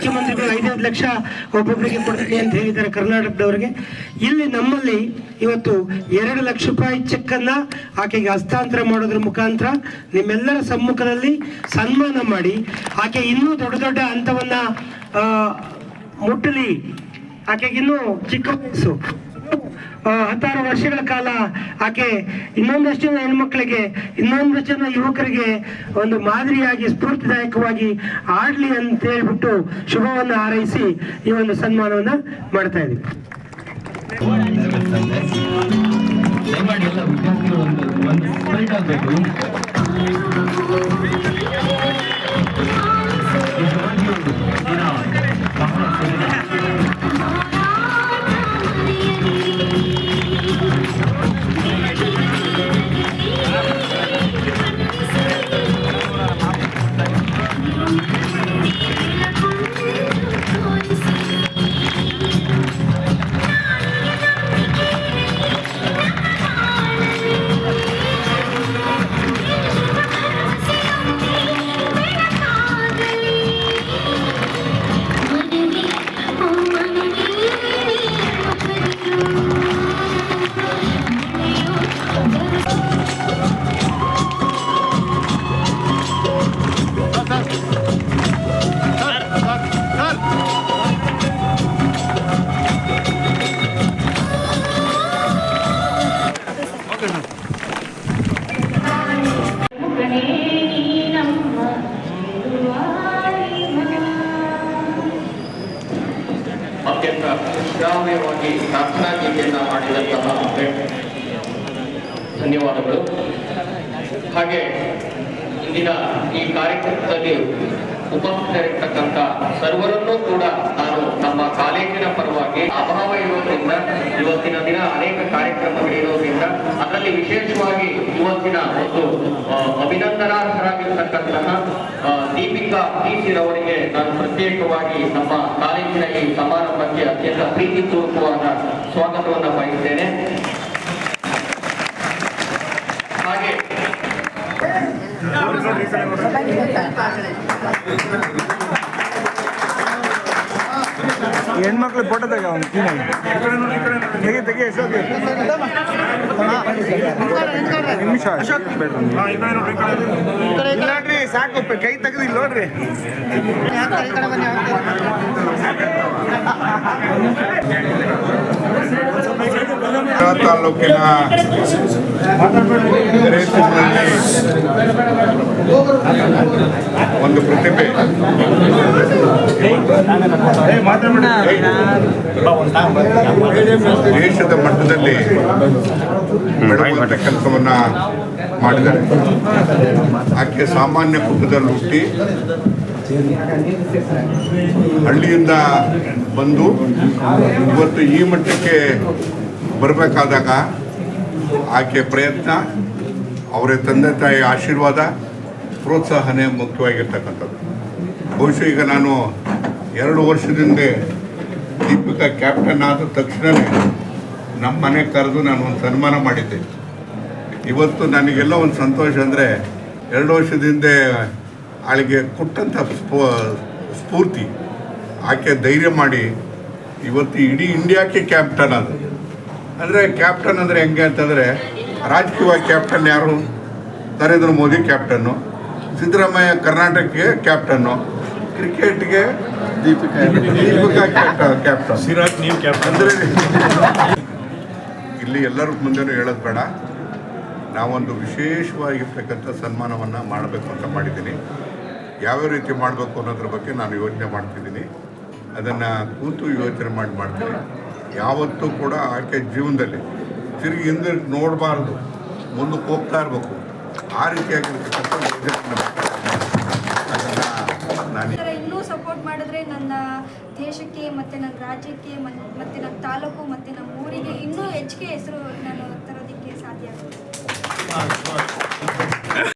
ಮುಖ್ಯಮಂತ್ರಿಗಳು ಐದೈದು ಲಕ್ಷ ಒಬ್ಬೊಬ್ಬರಿಗೆ ಕೊಡ್ತೀನಿ ಅಂತ ಹೇಳಿದ್ದಾರೆ ಕರ್ನಾಟಕದವರಿಗೆ. ಇಲ್ಲಿ ನಮ್ಮಲ್ಲಿ ಇವತ್ತು ಎರಡು ಲಕ್ಷ ರೂಪಾಯಿ ಚೆಕ್ ಅನ್ನ ಆಕೆಗೆ ಹಸ್ತಾಂತರ ಮಾಡೋದ್ರ ಮುಖಾಂತರ ನಿಮ್ಮೆಲ್ಲರ ಸಮ್ಮುಖದಲ್ಲಿ ಸನ್ಮಾನ ಮಾಡಿ ಆಕೆ ಇನ್ನೂ ದೊಡ್ಡ ದೊಡ್ಡ ಹಂತವನ್ನ ಮುಟ್ಟಲಿ. ಆಕೆಗೆ ಇನ್ನೂ ಚಿಕ್ಕ ವಯಸ್ಸು. ಹತ್ತಾರು ವರ್ಷಗಳ ಕಾಲ ಆಕೆ ಇನ್ನೊಂದಷ್ಟು ಜನ ಹೆಣ್ಮಕ್ಳಿಗೆ ಇನ್ನೊಂದಷ್ಟು ಜನ ಯುವಕರಿಗೆ ಒಂದು ಮಾದರಿಯಾಗಿ ಸ್ಫೂರ್ತಿದಾಯಕವಾಗಿ ಆಡ್ಲಿ ಅಂತ ಹೇಳ್ಬಿಟ್ಟು ಶುಭವನ್ನು ಹಾರೈಸಿ ಈ ಒಂದು ಸನ್ಮಾನವನ್ನ ಮಾಡ್ತಾ ಇದ್ದೀವಿ ಎಲ್ಲ ವಿದ್ಯಾರ್ಥಿಗಳು ಒಂದು ಸ್ಪ್ರೈಟ್ ಆಗಬೇಕು. ಶ್ರಾವ್ಯವಾಗಿ ಪ್ರಾರ್ಥನಾ ಗೀತೆಯನ್ನು ಮಾಡಿದಂತಹ ಧನ್ಯವಾದಗಳು. ಹಾಗೆ ಇಂದಿನ ಈ ಕಾರ್ಯಕ್ರಮದಲ್ಲಿ ಉಪಸ್ಥಿತರಿರ್ತಕ್ಕಂಥ ಸರ್ವರನ್ನೂ ಕೂಡ ನಾನು ನಮ್ಮ ಕಾಲೇಜಿನ ಪರವಾಗಿ ಅಭಾವ ಇರೋದ್ರಿಂದ ಇವತ್ತಿನ ದಿನ ಅನೇಕ ಕಾರ್ಯಕ್ರಮಗಳಿರೋದ್ರಿಂದ ಅದರಲ್ಲಿ ವಿಶೇಷವಾಗಿ ಇವತ್ತಿನ ಒಂದು ಆ, ಅಭಿನಂದನಾರ್ಹರಾಗಿರ್ತಕ್ಕಂತಹ ಆ, ದೀಪಿಕಾ ಅವರಿಗೆ ನಾನು ಪ್ರತ್ಯೇಕವಾಗಿ ನಮ್ಮ ಕಾಲೇಜಿನ ಈ ಸಮಾರಂಭಕ್ಕೆ ಅತ್ಯಂತ ಪ್ರೀತಿಪೂರ್ವಕವಾದ ಸ್ವಾಗತವನ್ನು ಬಯಸ್ತೇನೆ. ಹಾಗೆ. ಹೆಣ್ಮಕ್ಳು ಫೋಟೋ ತೆಗ ಅವ್ನು ತೆಗಿ ತೆಗಿ, ಅಶೋಕ್. ನಿಮಿಷ, ಅಶೋಕ್ ಬೇಡ್ರಿ ಸಾಕು, ಕೈ ತೆಗೆದಿಲ್ಲ ನೋಡ್ರಿ. ತಾಲೂಕಿನ ಒಂದು ಪ್ರತಿಭೆ. ದೇಶದ ಮಟ್ಟದಲ್ಲಿ ಕೆಲಸವನ್ನ ಮಾಡಿದರೆ ಆಕೆ ಸಾಮಾನ್ಯ ಕುಟುಂಬದಲ್ಲಿ ಹುಟ್ಟಿ ಹಳ್ಳಿಯಿಂದ ಬಂದು ಇವತ್ತು ಈ ಮಟ್ಟಕ್ಕೆ ಬರಬೇಕಾದಾಗ ಆಕೆ ಪ್ರಯತ್ನ, ಅವರ ತಂದೆ ತಾಯಿ ಆಶೀರ್ವಾದ, ಪ್ರೋತ್ಸಾಹನೇ ಮುಖ್ಯವಾಗಿರ್ತಕ್ಕಂಥದ್ದು. ಬಹುಶಃ ಈಗ ನಾನು ಎರಡು ವರ್ಷದಿಂದ ದೀಪಿಕಾ ಕ್ಯಾಪ್ಟನ್ ಆದ ತಕ್ಷಣವೇ ನಮ್ಮ ಮನೆ ಕರೆದು ನಾನು ಒಂದು ಸನ್ಮಾನ ಮಾಡಿದ್ದೆ. ಇವತ್ತು ನನಗೆಲ್ಲ ಒಂದು ಸಂತೋಷ ಅಂದರೆ ಎರಡು ವರ್ಷದಿಂದ ಆಳಿಗೆ ಕೊಟ್ಟಂಥ ಸ್ಫೂ ಸ್ಫೂರ್ತಿ. ಆಕೆ ಧೈರ್ಯ ಮಾಡಿ ಇವತ್ತು ಇಡೀ ಇಂಡಿಯಾಕ್ಕೆ ಕ್ಯಾಪ್ಟನ್ ಅದು ಅಂದರೆ ಕ್ಯಾಪ್ಟನ್ ಅಂದರೆ ಹೆಂಗೆ ಅಂತಂದರೆ ರಾಜಕೀಯವಾಗಿ ಕ್ಯಾಪ್ಟನ್ ಯಾರು? ನರೇಂದ್ರ ಮೋದಿ ಕ್ಯಾಪ್ಟನ್ನು, ಸಿದ್ದರಾಮಯ್ಯ ಕರ್ನಾಟಕಕ್ಕೆ ಕ್ಯಾಪ್ಟನ್ನು ಕ್ರಿಕೆಟ್ಗೆ ದೀಪಿಕಾ ದೀಪಿಕಾ ಕ್ಯಾಪ್ಟನ್. ಸಿರಾಜ್ ನೀವು ಕ್ಯಾಪ್ಟನ್. ಅಂದರೆ ಇಲ್ಲಿ ಎಲ್ಲರ ಮುಂದೆನೂ ಹೇಳೋದು ಬೇಡ. ನಾವೊಂದು ವಿಶೇಷವಾಗಿರ್ತಕ್ಕಂಥ ಸನ್ಮಾನವನ್ನು ಮಾಡಬೇಕು ಅಂತ ಮಾಡಿದ್ದೀನಿ. ಯಾವ ರೀತಿ ಮಾಡಬೇಕು ಅನ್ನೋದ್ರ ಬಗ್ಗೆ ನಾನು ಯೋಚನೆ ಮಾಡ್ತಿದ್ದೀನಿ. ಅದನ್ನು ಕೂತು ಯೋಚನೆ ಮಾಡಿ ಮಾಡ್ತೀನಿ. ಯಾವತ್ತೂ ಕೂಡ ಆಕೆ ಜೀವನದಲ್ಲಿ ತಿರುಗಿ ಹಿಂದೆ ನೋಡಬಾರ್ದು. ಮುಂದಕ್ಕೆ ಹೋಗ್ತಾ ಇರಬೇಕು. ಆ ರೀತಿಯಾಗಿರ್ತಕ್ಕಂಥ ಯೋಜನೆ ಅದನ್ನು ಇನ್ನೂ ಸಪೋರ್ಟ್ ಮಾಡಿದ್ರೆ ನನ್ನ ದೇಶಕ್ಕೆ ಮತ್ತು ನನ್ನ ರಾಜ್ಯಕ್ಕೆ ಮತ್ತೆ ಮತ್ತು ನನ್ನ ತಾಲೂಕು ಮತ್ತು ನಮ್ಮ ಊರಿಗೆ ಇನ್ನೂ ಹೆಚ್ಚಿಗೆ ಹೆಸರು ನಾನು ತರೋದಕ್ಕೆ ಸಾಧ್ಯ ಆಗುತ್ತೆ.